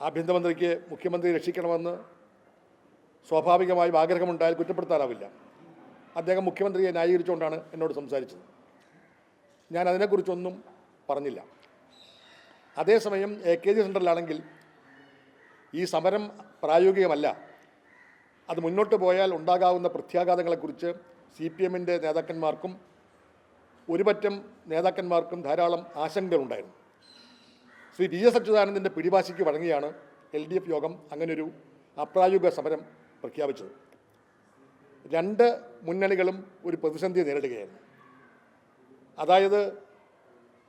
ആഭ്യന്തരമന്ത്രിക്ക് മുഖ്യമന്ത്രി രക്ഷിക്കണമെന്ന് സ്വാഭാവികമായും ആഗ്രഹമുണ്ടായാൽ കുറ്റപ്പെടുത്താനാവില്ല. അദ്ദേഹം മുഖ്യമന്ത്രിയെ ന്യായീകരിച്ചുകൊണ്ടാണ് എന്നോട് സംസാരിച്ചത്. ഞാൻ അതിനെക്കുറിച്ചൊന്നും പറഞ്ഞില്ല. അതേസമയം എ കെ ജി സെന്ററിലാണെങ്കിൽ ഈ സമരം പ്രായോഗികമല്ല. അത് മുന്നോട്ട് പോയാൽ ഉണ്ടാകാവുന്ന പ്രത്യാഘാതങ്ങളെക്കുറിച്ച് സി പി എമ്മിന്റെ നേതാക്കന്മാർക്കും ഒരുപറ്റം നേതാക്കന്മാർക്കും ധാരാളം ആശങ്കകളുണ്ടായിരുന്നു. ശ്രീ വി എസ് അച്യുതാനന്ദന്റെ പിടിവാശിക്ക് വഴങ്ങിയാണ് എൽ ഡി എഫ് യോഗം അങ്ങനൊരു അപ്രായോഗിക സമരം പ്രഖ്യാപിച്ചത്. രണ്ട് മുന്നണികളും ഒരു പ്രതിസന്ധി നേരിടുകയായിരുന്നു. അതായത്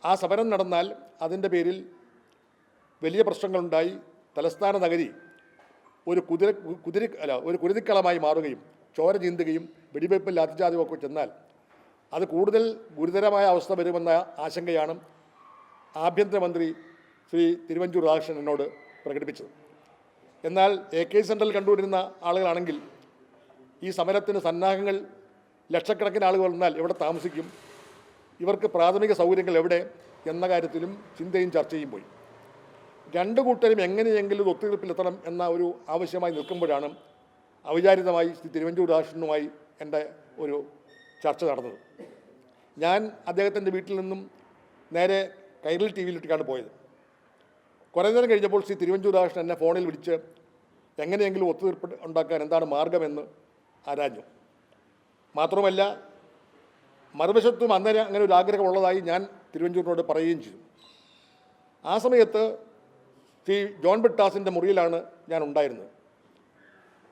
ആ സമരം നടന്നാൽ അതിന്റെ പേരിൽ വലിയ പ്രശ്നങ്ങളുണ്ടായി. തലസ്ഥാന നഗരി ഒരു കുതിര കുതിരി അല്ല ഒരു കുരുതിക്കളമായി മാറുകയും ചോര ചീന്തുകയും വെടിവയ്പ്പും ലാത്തിച്ചാർജും ചെന്നാൽ അത് കൂടുതൽ ഗുരുതരമായ അവസ്ഥ വരുമെന്ന ആശങ്കയാണ് ആഭ്യന്തരമന്ത്രി ശ്രീ തിരുവഞ്ചൂർ രാധാകൃഷ്ണൻ എന്നോട് പ്രകടിപ്പിച്ചത് എന്നാൽ എ കെ സെൻട്രൽ കണ്ടുവരുന്ന ആളുകളാണെങ്കിൽ ഈ സമരത്തിന് സന്നാഹങ്ങൾ ലക്ഷക്കണക്കിന് ആളുകൾ വന്നാൽ എവിടെ താമസിക്കും? ഇവർക്ക് പ്രാഥമിക സൗകര്യങ്ങൾ എവിടെ? എന്ന കാര്യത്തിലും ചിന്തയും ചർച്ചയും പോയി. രണ്ട് കൂട്ടരും എങ്ങനെയെങ്കിലും ഒത്തുതീർപ്പിലെത്തണം എന്ന ഒരു ആവശ്യമായി നിൽക്കുമ്പോഴാണ് അവിചാരിതമായി ശ്രീ തിരുവഞ്ചൂർ രാഷ്ട്രനുമായി എന്റെ ഒരു ചർച്ച നടന്നത്. ഞാൻ അദ്ദേഹത്തിന്റെ വീട്ടിൽ നിന്നും നേരെ കൈരളി ടി വിയിലിട്ടാണ് പോയത്. കുറേ നേരം കഴിഞ്ഞപ്പോൾ ശ്രീ തിരുവഞ്ചൂർ രാഷ്ട്രൻ എന്നെ ഫോണിൽ വിളിച്ച് എങ്ങനെയെങ്കിലും ഒത്തുതീർപ്പ് ഉണ്ടാക്കാൻ എന്താണ് മാർഗമെന്ന് ആരാഞ്ഞു. മാത്രമല്ല മറുവശത്തും അന്നേരം അങ്ങനെ ഒരു ആഗ്രഹമുള്ളതായി ഞാൻ തിരുവഞ്ചൂരിനോട് പറയുകയും ചെയ്തു. ആ സമയത്ത് ശ്രീ ജോൺ ബിട്ടാസിന്റെ മുറിയിലാണ് ഞാൻ ഉണ്ടായിരുന്നത്.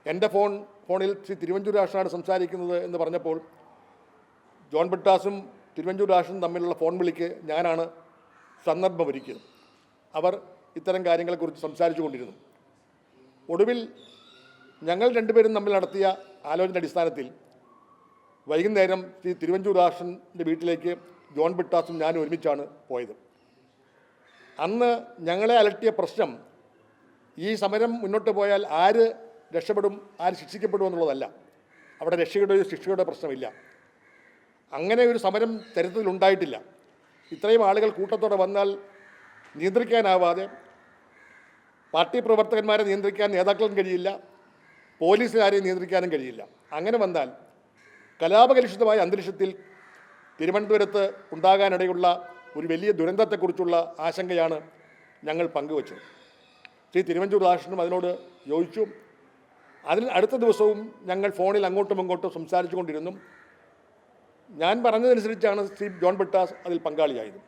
എന്റെ ഫോൺ ഫോണിൽ ശ്രീ തിരുവഞ്ചൂർ രാഷ്ട്രനാണ് സംസാരിക്കുന്നത് എന്ന് പറഞ്ഞപ്പോൾ ജോൺ ബിട്ടാസും തിരുവഞ്ചൂർ രാഷ്ട്രനും തമ്മിലുള്ള ഫോൺ വിളിക്ക് ഞാനാണ് സന്ദർഭമൊരുക്കിയത് അവർ ഇത്തരം കാര്യങ്ങളെക്കുറിച്ച് സംസാരിച്ചു കൊണ്ടിരുന്നു ഒടുവിൽ ഞങ്ങൾ രണ്ടുപേരും തമ്മിൽ നടത്തിയ ആലോചന അടിസ്ഥാനത്തിൽ വൈകുന്നേരം ശ്രീ തിരുവഞ്ചൂർ രാഷ്ട്രന്റെ വീട്ടിലേക്ക് ജോൺ ബിട്ടാസും ഞാനും ഒരുമിച്ചാണ് പോയത്. അന്ന് ഞങ്ങളെ അലട്ടിയ പ്രശ്നം ഈ സമരം മുന്നോട്ട് പോയാൽ ആര് രക്ഷപ്പെടും ആര് ശിക്ഷിക്കപ്പെടും എന്നുള്ളതല്ല. അവിടെ രക്ഷയുടെയോ ശിക്ഷയുടെ പ്രശ്നമില്ല. അങ്ങനെ ഒരു സമരം ചരിത്രത്തിൽ ഉണ്ടായിട്ടില്ല. ഇത്രയും ആളുകൾ കൂട്ടത്തോടെ വന്നാൽ നിയന്ത്രിക്കാനാവാതെ പാർട്ടി പ്രവർത്തകന്മാരെ നിയന്ത്രിക്കാൻ നേതാക്കൾക്കും കഴിയില്ല പോലീസുകാരെ നിയന്ത്രിക്കാനും കഴിയില്ല. അങ്ങനെ വന്നാൽ കലാപകലുഷിതമായ അന്തരീക്ഷത്തിൽ തിരുവനന്തപുരത്ത് ഉണ്ടാകാനിടയുള്ള ഒരു വലിയ ദുരന്തത്തെക്കുറിച്ചുള്ള ആശങ്കയാണ് ഞങ്ങൾ പങ്കുവച്ചത്. ശ്രീ തിരുവഞ്ചൂർ രാഷ്ട്രനും അതിനോട് യോജിച്ചു. അതിൽ അടുത്ത ദിവസവും ഞങ്ങൾ ഫോണിൽ അങ്ങോട്ടും ഇങ്ങോട്ടും സംസാരിച്ചു കൊണ്ടിരുന്നു ഞാൻ പറഞ്ഞതനുസരിച്ചാണ് ശ്രീ ജോൺ ബിട്ടാസ് അതിൽ പങ്കാളിയായത്.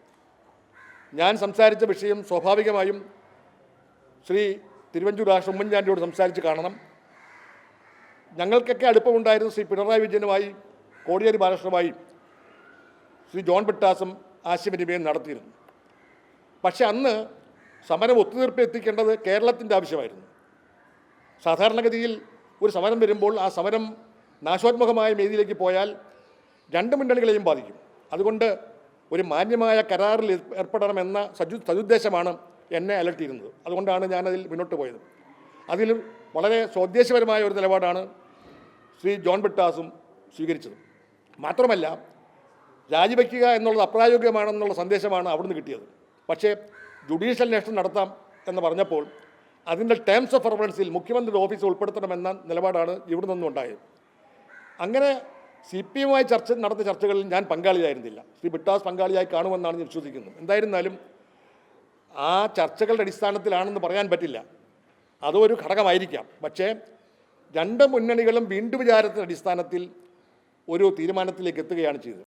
ഞാൻ സംസാരിച്ച വിഷയം സ്വാഭാവികമായും ശ്രീ തിരുവഞ്ചൂർ ആശ്രം ഉമ്മൻചാണ്ടിയോട് സംസാരിച്ച് കാണണം. ഞങ്ങൾക്കൊക്കെ അടുപ്പമുണ്ടായിരുന്ന ശ്രീ പിണറായി വിജയനുമായി കോടിയേരി ബാലകൃഷ്ണനുമായി ശ്രീ ജോൺ ബിട്ടാസും ആശയവിനിമയം നടത്തിയിരുന്നു. പക്ഷെ അന്ന് സമരം ഒത്തുതീർപ്പ് എത്തിക്കേണ്ടത് കേരളത്തിന്റെ ആവശ്യമായിരുന്നു. സാധാരണഗതിയിൽ ഒരു സമരം വരുമ്പോൾ ആ സമരം നാശോത്മകമായ രീതിയിലേക്ക് പോയാൽ രണ്ട് മുന്നണികളെയും ബാധിക്കും. അതുകൊണ്ട് ഒരു മാന്യമായ കരാറിൽ ഏർപ്പെടണമെന്ന സജു സതുദ്ദേശമാണ് എന്നെ അലട്ടിയിരുന്നത്. അതുകൊണ്ടാണ് ഞാനതിൽ മുന്നോട്ട് പോയത്. അതിൽ വളരെ സ്വദേശപരമായ ഒരു നിലപാടാണ് ശ്രീ ജോൺ ബിട്ടാസും സ്വീകരിച്ചത്. മാത്രമല്ല രാജിവെക്കുക എന്നുള്ളത് അപ്രായോഗികമാണെന്നുള്ള സന്ദേശമാണ് അവിടുന്ന് കിട്ടിയത്. പക്ഷേ ജുഡീഷ്യൽ അന്വേഷണം നടത്താം എന്ന് പറഞ്ഞപ്പോൾ അതിന്റെ ടേംസ് ഓഫ് റെഫറൻസിൽ മുഖ്യമന്ത്രിയുടെ ഓഫീസ് ഉൾപ്പെടുത്തണമെന്ന നിലപാടാണ് ഇവിടെ നിന്നും ഉണ്ടായത്. അങ്ങനെ സി പി എമ്മുമായി ചർച്ച നടത്തിയ ചർച്ചകളിൽ ഞാൻ പങ്കാളിയായിരുന്നില്ല. ശ്രീ ബിട്ടാസ് പങ്കാളിയായി കാണുമെന്നാണ് ഞാൻ വിശ്വസിക്കുന്നത്. എന്തായിരുന്നാലും ആ ചർച്ചകളുടെ അടിസ്ഥാനത്തിലാണെന്ന് പറയാൻ പറ്റില്ല. അതൊരു ഘടകമായിരിക്കാം. പക്ഷേ രണ്ട് മുന്നണികളും വീണ്ടും വിചാരത്തിന്റെ അടിസ്ഥാനത്തിൽ ഒരു തീരുമാനത്തിലേക്ക് എത്തുകയാണ് ചെയ്തത്.